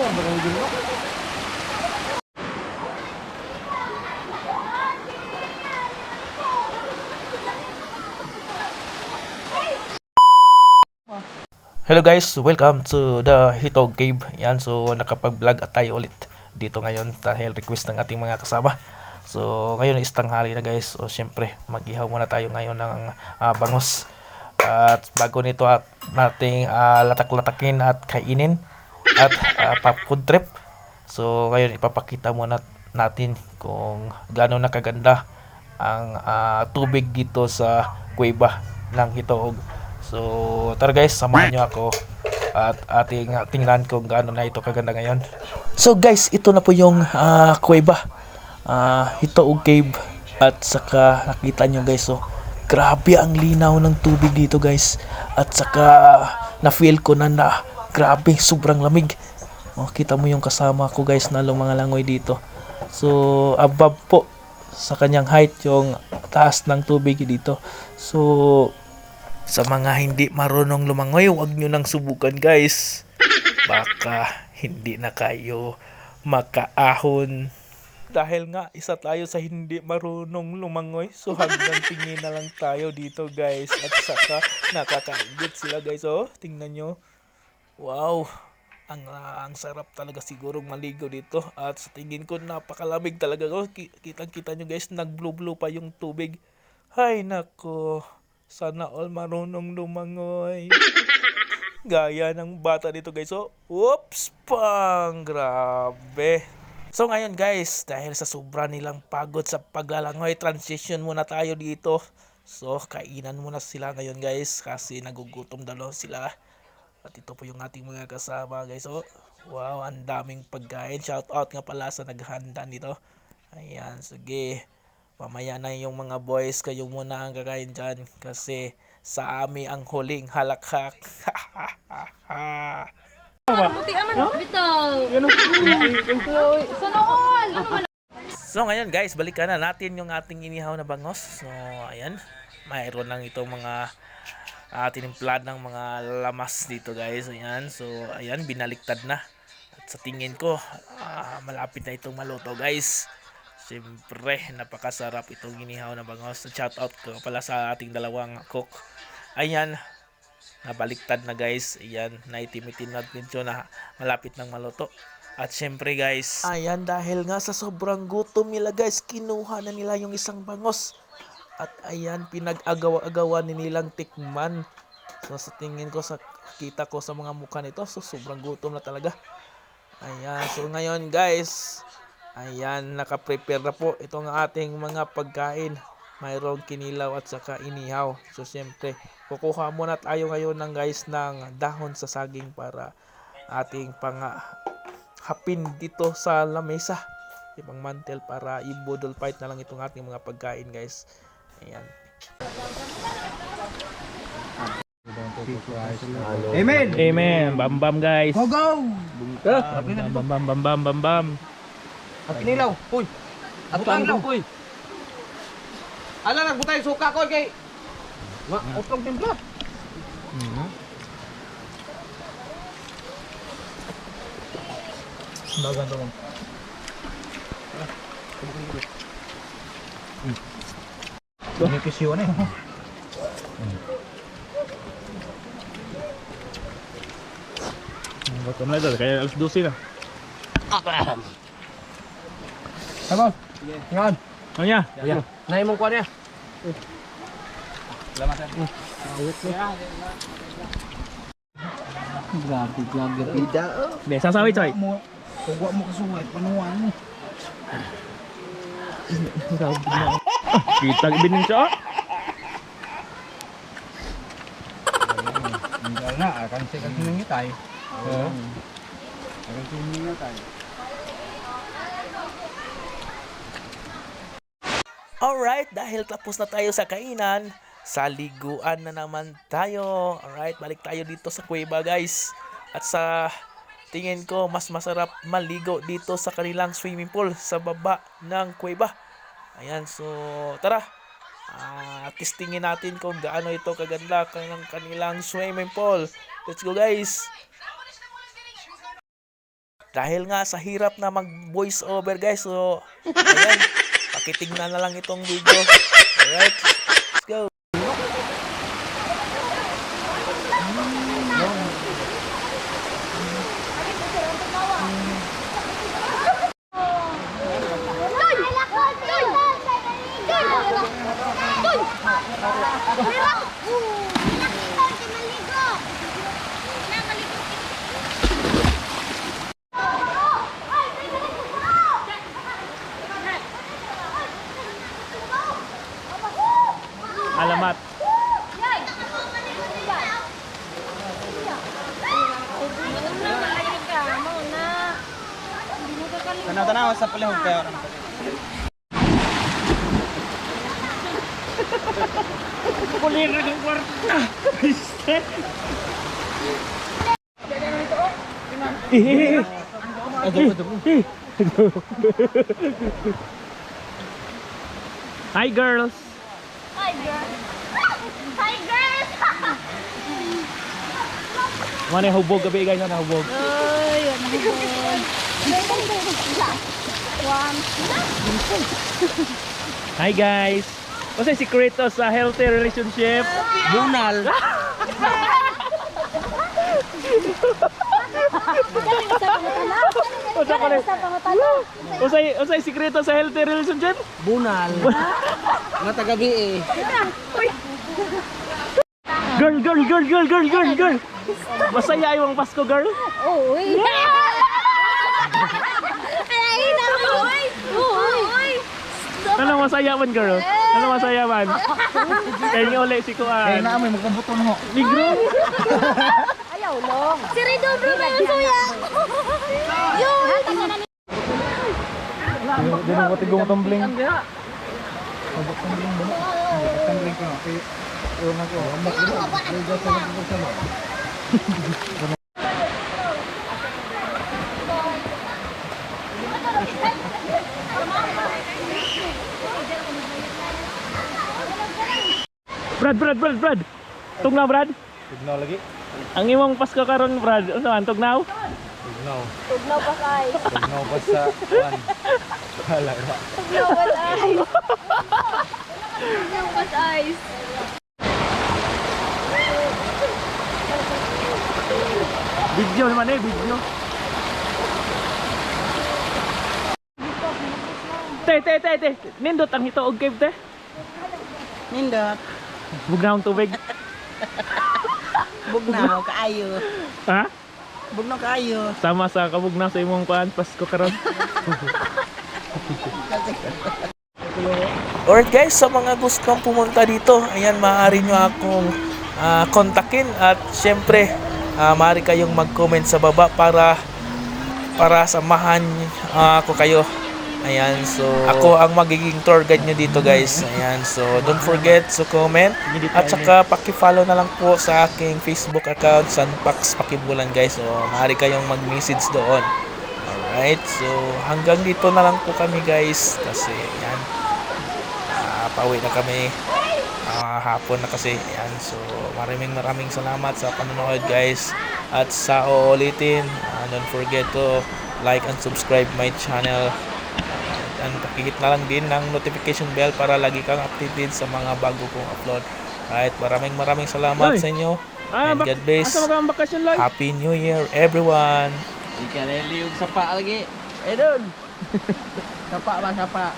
po, ang bagay. Hello guys, welcome to the Hitog Cave. Yan, so nakapag-vlog at tayo ulit dito ngayon dahil request ng ating mga kasama. So ngayon is tanghali na guys. So syempre, mag-ihaw muna tayo ngayon ng ah, bangos. At bago nito at nating ah, latak-latakin at kainin at uh, food trip. So ngayon ipapakita muna natin kung gaano nakaganda ang ah, tubig dito sa kuweba ng Hitoog. So, tara guys, samahan nyo ako at ating uh, tingnan kung gaano na ito kaganda ngayon. So guys, ito na po yung ah, kuweba. Ah, Hitoog Cave at saka nakita nyo guys, oh, grabe ang linaw ng tubig dito guys. At saka na-feel ko na na grabe, sobrang lamig. Oh, kita mo yung kasama ko guys na lumangalangoy dito. So, above po sa kanyang height yung taas ng tubig dito. So, sa mga hindi marunong lumangoy, huwag nyo nang subukan guys. Baka hindi na kayo makaahon. Dahil nga, isa tayo sa hindi marunong lumangoy. So hanggang tingin na lang tayo dito guys. At saka nakakaingit sila guys. Oh, tingnan nyo. Wow. Ang, ah, ang sarap talaga sigurong maligo dito. At sa tingin ko napakalamig talaga. Oh, ki- kitang-kita nyo guys, nag-blue-blue pa yung tubig. Hay nako. Sana all marunong lumangoy. Gaya ng bata dito guys. Oh, whoops pang grabe. So ngayon guys, dahil sa sobra nilang pagod sa paglalangoy, transition muna tayo dito. So kainan muna sila ngayon guys kasi nagugutom daw sila. At ito po yung ating mga kasama guys. Oh, wow, ang daming pagkain. Shout out nga pala sa naghanda nito. Ayan, sige. Mamaya na yung mga boys, kayo muna ang kakain dyan. Kasi sa amin ang huling halakhak. Buti aman no? Bitaw. Sana all. Ano so ngayon guys, balikan na natin yung ating inihaw na bangos. So ayan, mayroon lang itong mga uh, tinimplad ng mga lamas dito guys. Ayan, so ayan, binaliktad na. At sa tingin ko, ah, malapit na itong maluto guys. Siyempre, napakasarap itong inihaw na bangos. Shout out ko pala sa ating dalawang cook. Ayan, nabaliktad na guys. Ayan, naitimitin natin ito na malapit ng maluto. At syempre guys, ayan dahil nga sa sobrang gutom nila guys, kinuha na nila yung isang bangos. At ayan, pinag-agawa-agawa ni nilang tikman. So sa tingin ko, sa kita ko sa mga mukha nito, so sobrang gutom na talaga. Ayan, so ngayon guys, ayan, nakaprepare na po itong ating mga pagkain. Mayroong kinilaw at saka inihaw. So siyempre, kukuha muna tayo ngayon ng guys ng dahon sa saging para ating pang hapin dito sa lamesa. Ibang mantel para ibudol fight na lang itong ating mga pagkain guys. Ayan. Amen! Amen. Bam bam guys. Go, go! Bam bam bam bam bam bam. At kinilaw, uy! At kinilaw, uy! Ala, nagbutay suka ko kay... Ma, utlong timpla. Bagan to. Nipis yun eh. Bato na ito. Kaya alas 12 na. Tama. Yan. Ano niya? Yan. Nahi mong kuha niya. Grabe, grabe. Bida. Hindi, sasawit soy. Mo, kugwa mo kasuway, panuwan mo. Kita bining siya. Hindi na, akan siya kasi nangyay tayo. Oo. Akan siya nangyay tayo. Alright, dahil tapos na tayo sa kainan, sa liguan na naman tayo. Alright, balik tayo dito sa kuweba guys. At sa tingin ko, mas masarap maligo dito sa kanilang swimming pool sa baba ng kuweba. Ayan, so tara. Ah, testingin natin kung gaano ito kaganda kanilang kanilang swimming pool. Let's go guys. Dahil nga sa hirap na mag voice over guys. So, ayan. Pakitignan na lang itong video. Alright. Let's go. Alamat. Tanaw-tanaw sa palihog kayo. Kulira ng kwarta. Hi girls. Hi, girl. Hi, girls. Mana hubog gabi guys, mana hubog. Ay, ano One. Hi guys. Kasi sikreto sa healthy relationship. Bunal. Usa pa rin. Usay usay sikreto sa healthy relationship. Bunal. Nga tagabi eh. Girl, girl, girl, girl, girl, girl, girl. Masaya yung Pasko, girl. Uy. Ay, naman. Uy. Uy. Ano masaya man, girl? Ano masaya man? Kaya nga ulit si Eh, Kuan. naamoy magkabuto mo. Negro. Ayaw long. Si Redondo na yung suya. Yun. Di na matigong tumbling. Mabot tumbling ba? Mabot tumbling ko. Eh, Ewan ako. Amak ko. Ay, dyan sa Brad, Brad, Brad, Brad. Tugnaw, Brad. Tignaw lagi. Ang imong Pasko karon, Brad. Ano man, tugnaw? Tignaw. Tugnaw pa kay. Tignaw pa sa kuan. Hala ra. Tugnaw pa eyes. Tugnaw pa eyes. Video naman eh, video. Te, te, te, te. Nindot ang hito og cave, te. Nindot, Bugnaw ang tubig. bugnaw kaayo. Ha? Bugnaw kaayo. Sama sa kabugnaw sa imong kuan Pasko karon. Alright guys, sa mga gustong pumunta dito, ayan, maaari nyo akong ah, kontakin at syempre, ah, maaari kayong mag-comment sa baba para para samahan ah, ako kayo. Ayan, so ako ang magiging tour guide nyo dito guys. Ayan, so don't forget to comment. At saka paki-follow na lang po sa aking Facebook account, Sunpax Pakibulan guys. So maaari kayong mag-message doon. Alright, so hanggang dito na lang po kami guys. Kasi yan Ah, pauwi na kami. Ah, hapon na kasi. Yan so maraming maraming salamat sa panonood guys. At sa uulitin ah, don't forget to like and subscribe my channel and pakihit na lang din ng notification bell para lagi kang updated sa mga bago kong upload right maraming maraming salamat Ay! sa inyo Ah, and God bless? Happy New Year everyone Ikan yung sapa lagi. Eh, doon. Sapa ba, sapa.